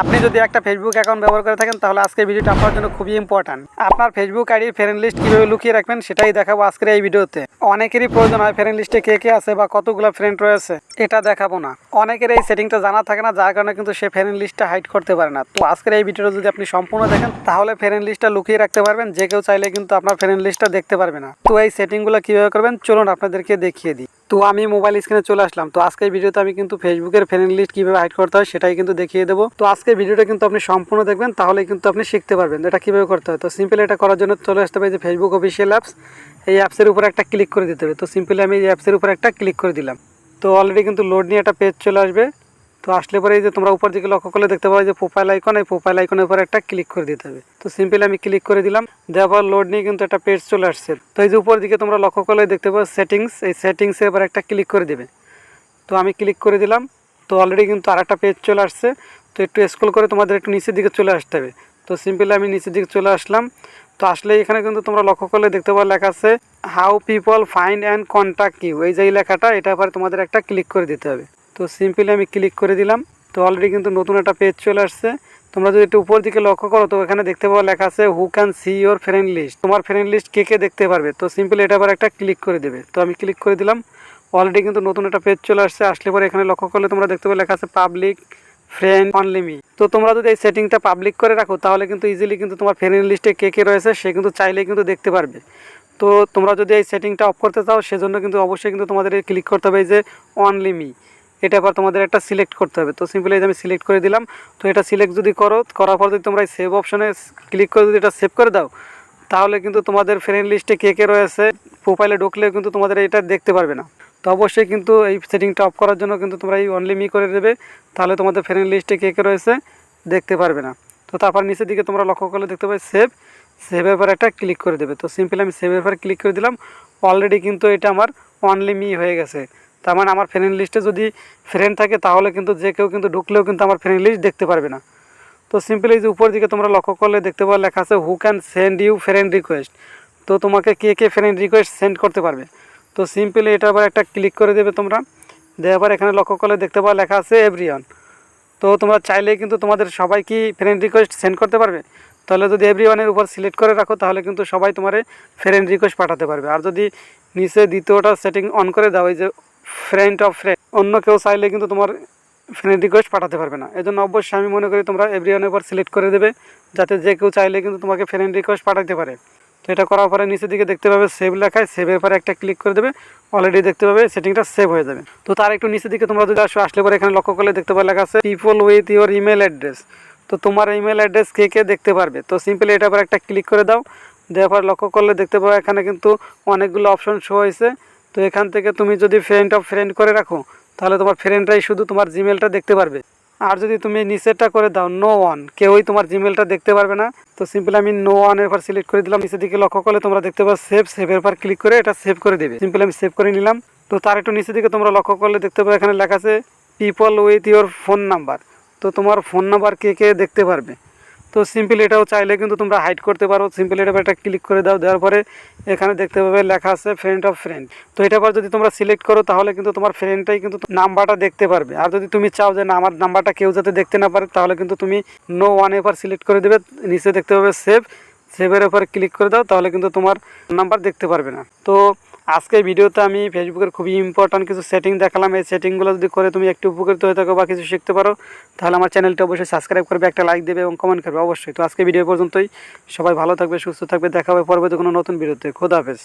আপনি যদি একটা ফেসবুক অ্যাকাউন্ট ব্যবহার করে থাকেন, তাহলে আজকের ভিডিওটা আপনার জন্য খুবই ইম্পর্ট্যান্ট আপনার ফেসবুক আইডির ফ্রেন্ড লিস্ট কীভাবে লুকিয়ে রাখবেন, সেটাই দেখাবো আজকের এই ভিডিওতে। অনেকেরই প্রয়োজন হয় ফ্রেন্ড লিস্টে কে কে আছে বা কতগুলো ফ্রেন্ড রয়েছে, এটা দেখাবো না। অনেকের এই সেটিংটা জানা থাকে না, যার কারণে কিন্তু সে ফ্রেন্ড লিস্টটা হাইড করতে পারে না। তো আজকের এই ভিডিওটা যদি আপনি সম্পূর্ণ দেখেন, তাহলে ফ্রেন্ড লিস্টটা লুকিয়ে রাখতে পারবেন, যে কেউ চাইলে কিন্তু আপনার ফ্রেন্ড লিস্টটা দেখতে পারবে না। তো এই সেটিংগুলো কীভাবে করবেন, চলুন আপনাদেরকে দেখিয়ে দিই। তো আমি মোবাইল স্ক্রিনে চলে আসলাম। তো আজকের ভিডিওতে আমি কিন্তু ফেসবুকের ফ্রেন্ড লিস্ট কীভাবে হাইড করতে হয় সেটাই কিন্তু দেখিয়ে দেবো। তো আজকের ভিডিওটা কিন্তু আপনি সম্পূর্ণ দেখবেন তাহলে কিন্তু আপনি শিখতে পারবেন এটা কীভাবে করতে হয়। তো সিম্পলি এটা করার জন্য চলে আসতে হবে যে ফেসবুক অফিসিয়াল অ্যাপস এই অ্যাপসের উপর একটা ক্লিক করে দিতে হবে। তো সিম্পলি আমি এই অ্যাপসের উপর একটা ক্লিক করে দিলাম। তো অলরেডি কিন্তু লোড নিয়ে একটা পেজ চলে আসবে। তো আসলে পরে এই যে তোমরা উপর দিকে লক্ষ্য করলে দেখতে পাবে যে প্রোফাইল আইকন এই প্রোফাইল আইকনের উপর একটা ক্লিক করে দিতে হবে। তো সিম্পলি আমি ক্লিক করে দিলাম, দেওয়ার পর লোড নিয়ে কিন্তু একটা পেজ চলে আসছে। তো এই যে উপর দিকে তোমরা লক্ষ্য করলে দেখতে পাবে সেটিংস এই সেটিংসে এবার একটা ক্লিক করে দেবে। তো আমি ক্লিক করে দিলাম, তো অলরেডি কিন্তু আর একটা পেজ চলে আসছে। তো একটু স্ক্রল করে তোমাদের একটু নিচের দিকে চলে আসতে হবে। তো সিম্পলি আমি নিচের দিকে চলে আসলাম। তো আসলে এখানে কিন্তু তোমরা লক্ষ্য করলে দেখতে পাওয়া লেখা আছে how people find and contact you এই যে লেখাটা, এটা আবার তোমাদের একটা ক্লিক করে দিতে হবে। তো সিম্পলি আমি ক্লিক করে দিলাম। তো অলরেডি কিন্তু নতুন একটা পেজ চলে আসছে। তোমরা যদি একটু উপর দিকে লক্ষ্য করো, তো এখানে দেখতে পাওয়া লেখা আছে who can see your friend list তোমার ফ্রেন্ড লিস্ট কে কে দেখতে পারবে? তো সিম্পলি এটা আবার একটা ক্লিক করে দেবে। তো আমি ক্লিক করে দিলাম। অলরেডি কিন্তু নতুন একটা পেজ চলে আসছে। আসলে পরে এখানে লক্ষ্য করলে তোমরা দেখতে পাবে লেখা আছে পাবলিক ফ্রেন্ড অনলি মি তো তোমরা যদি এই সেটিংটা পাবলিক করে রাখো, তাহলে কিন্তু ইজিলি কিন্তু তোমার ফ্রেন্ড লিস্টে কে কে রয়েছে, সে কিন্তু চাইলেই কিন্তু দেখতে পারবে। তো তোমরা যদি এই সেটিংটা অফ করতে চাও, সেজন্য কিন্তু অবশ্যই কিন্তু তোমাদের ক্লিক করতে হবে যে অনলি মি এটা আবার তোমাদের একটা সিলেক্ট করতে হবে। তো সিম্পলি আমি সিলেক্ট করে দিলাম, তো এটা সিলেক্ট যদি করো, করার পর যদি তোমরা এই সেভ অপশনে ক্লিক করে যদি এটা সেভ করে দাও, তাহলে কিন্তু তোমাদের ফ্রেন্ড লিস্টে কে কে রয়েছে প্রোফাইলে ঢুকলেও কিন্তু তোমাদের এটা দেখতে পারবে না। তো অবশ্যই কিন্তু এই সেটিংটা অফ করার জন্য কিন্তু তোমরা এই অনলি মি করে দেবে, তাহলে তোমাদের ফ্রেন্ড লিস্টে কে কে রয়েছে দেখতে পারবে না। তো তারপর নিচের দিকে তোমরা লক্ষ্য করলে দেখতে পাবে সেভ সেভের পর একটা ক্লিক করে দেবে। তো সিম্পলি আমি সেভের পর ক্লিক করে দিলাম অলরেডি কিন্তু এটা আমার অনলি মি হয়ে গেছে। তার মানে আমার ফ্রেন্ড লিস্টে যদি ফ্রেন্ড থাকে, তাহলে কিন্তু যে কেউ কিন্তু ঢুকলেও কিন্তু আমার ফ্রেন্ড লিস্ট দেখতে পারবে না। তো সিম্পলি যে উপর দিকে তোমরা লক্ষ্য করলে দেখতে পাওয়া লেখা আছে who can send you friend request তো তোমাকে কে কে ফ্রেন্ড রিকোয়েস্ট সেন্ড করতে পারবে। তো সিম্পলি এটা আবার একটা ক্লিক করে দেবে তোমরা। দেওয়ার এখানে লক্ষ্য করলে দেখতে পাওয়া লেখা আছে এভরিওয়ান তো তোমরা চাইলেই কিন্তু তোমাদের সবাই কি ফ্রেন্ড রিকোয়েস্ট সেন্ড করতে পারবে? তাহলে যদি এভরিওয়ানের উপর সিলেক্ট করে রাখো, তাহলে কিন্তু সবাই তোমার ফ্রেন্ড রিকোয়েস্ট পাঠাতে পারবে। আর যদি নিচে দ্বিতীয়টা সেটিং অন করে দাও, এই যে ফ্রেন্ড অফ ফ্রেন্ড অন্য কেউ চাইলে কিন্তু তোমার ফ্রেন্ড রিকোয়েস্ট পাঠাতে পারবে না। এই জন্য অবশ্যই আমি মনে করি তোমরা এভরিওয়ানের উপর সিলেক্ট করে দেবে, যাতে যে কেউ চাইলে কিন্তু তোমাকে ফ্রেন্ড রিকোয়েস্ট পাঠাতে পারে। তো এটা করার পরে নিচের দিকে দেখতে পাবে সেভ লেখায় সেভের পরে একটা ক্লিক করে দেবে। অলরেডি দেখতে পাবে সেটিংটা সেভ হয়ে যাবে। তো তার একটু নিচের দিকে তোমরা যদি আসো, আসলে পরে এখানে লক্ষ্য করলে দেখতে পাবে লেখা আছে people with your email address তো তোমার ইমেল অ্যাড্রেস কে কে দেখতে পারবে? তো সিম্পলি এটা পর একটা ক্লিক করে দাও। দেওয়ার পর লক্ষ্য করলে দেখতে পাবে এখানে কিন্তু অনেকগুলো অপশন শো হয়েছে। তো এখান থেকে তুমি যদি ফ্রেন্ড অফ ফ্রেন্ড করে রাখো, তাহলে তোমার ফ্রেন্ডরাই শুধু তোমার জিমেলটা দেখতে পারবে। আর যদি তুমি নিচেরটা করে দাও নো ওয়ান কেউই তোমার জিমেলটা দেখতে পারবে না, তো সিম্পলি আমি নো ওয়ানের পর সিলেক্ট করে দিলাম, নিচের দিকে লক্ষ্য করলে তোমরা দেখতে পাবে সেভ সেভের পর ক্লিক করে এটা সেভ করে দেবে। সিম্পলি আমি সেভ করে নিলাম, তো তার একটু নিচের দিকে তোমরা লক্ষ্য করলে দেখতে পাবে এখানে লেখা আছে people with your phone number তো তোমার ফোন নাম্বার কে কে দেখতে পারবে। তো সিম্পল এটাও চাইলে কিন্তু তোমরা হাইড করতে পারো। সিম্পল এটা একটা ক্লিক করে দাও, দেওয়ার পরে এখানে দেখতে পাবে লেখা আছে ফ্রেন্ড অফ ফ্রেন্ড তো এটা পর যদি তোমরা সিলেক্ট করো, তাহলে কিন্তু তোমার ফ্রেন্ডটাই কিন্তু নাম্বারটা দেখতে পারবে। আর যদি তুমি চাও যে না, আমার নাম্বারটা কেউ যাতে দেখতে না পারে, তাহলে কিন্তু তুমি নো ওয়ান এবার সিলেক্ট করে দেবে। নিচে দেখতে পাবে সেভ সেভের ওপর ক্লিক করে দাও, তাহলে কিন্তু তোমার নাম্বার দেখতে পারবে না। তো আজকের ভিডিওতে আমি ফেসবুকের খুবই ইম্পর্ট্যান্ট কিছু সেটিং দেখালাম। এই সেটিংগুলো যদি করে তুমি একটু উপকৃত হয়ে থাকো বা কিছু শিখতে পারো, তাহলে আমার চ্যানেলটা অবশ্যই সাবস্ক্রাইব করবে, একটা লাইক দেবে এবং কমেন্ট করবে অবশ্যই। তো আজকে ভিডিও পর্যন্তই। সবাই ভালো থাকবে, সুস্থ থাকবে। দেখা হবে পরবর্তী কোনো নতুন ভিডিওতে খোদা হাফেজ।